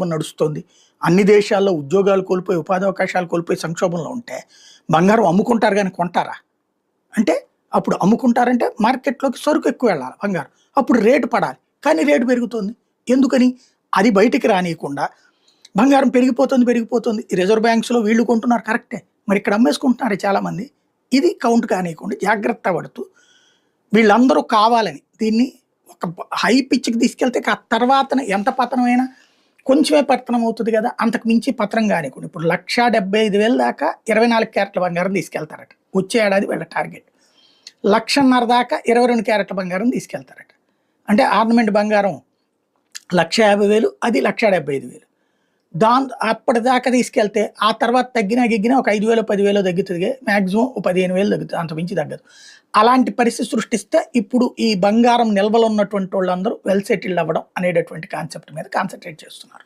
సంక్షోభం నడుస్తుంది. అన్ని దేశాల్లో ఉద్యోగాలు కోల్పోయి ఉపాధి అవకాశాలు కోల్పోయి సంక్షోభంలో ఉంటే బంగారం అమ్ముకుంటారు కానీ కొంటారా? అంటే అప్పుడు అమ్ముకుంటారంటే మార్కెట్లోకి సరుకు ఎక్కువ వెళ్ళాలి బంగారం. అప్పుడు రేటు పడాలి. కానీ రేటు పెరుగుతుంది. ఎందుకని? అది బయటికి రానియకుండా బంగారం పెరిగిపోతుంది పెరిగిపోతుంది. రిజర్వ్ బ్యాంక్స్లో వీళ్ళు కొంటున్నారు కరెక్టే. మరి ఇక్కడ అమ్మేసుకుంటున్నారు చాలామంది. ఇది కౌంట్ కానియకుండా జాగ్రత్త పడుతూ వీళ్ళందరూ కావాలని దీన్ని ఒక హై పిచ్కి తీసుకెళ్తే ఆ తర్వాతన ఎంత పతనమైనా కొంచెమే పత్రం అవుతుంది కదా అంతకు మించి పత్రం కానివ్వకుండా ఇప్పుడు లక్ష డెబ్బై ఐదు వేల దాకా ఇరవై నాలుగు క్యారెట్ల బంగారం తీసుకెళ్తారట. వచ్చే ఏడాది వీళ్ళ టార్గెట్. లక్షన్నర దాకా ఇరవై రెండు క్యారెట్ల బంగారం తీసుకెళ్తారట. అంటే ఆర్నమెంట్ బంగారం లక్ష యాభై వేలు అది లక్ష డెబ్బై ఐదు వేలు. దాని అప్పటిదాకా తీసుకెళ్తే ఆ తర్వాత తగ్గినా గిగ్గినా ఒక ఐదు వేలు పదివేలు తగ్గుతుంది. మ్యాక్సిమం ఒక పదిహేను వేలు తగ్గుతుంది. అంత మించి తగ్గదు. అలాంటి పరిస్థితి సృష్టిస్తే ఇప్పుడు ఈ బంగారం నిల్వలు ఉన్నటువంటి వాళ్ళందరూ వెల్ సెటిల్డ్ అవ్వడం అనేటటువంటి కాన్సెప్ట్ మీద కాన్సన్ట్రేట్ చేస్తున్నారు.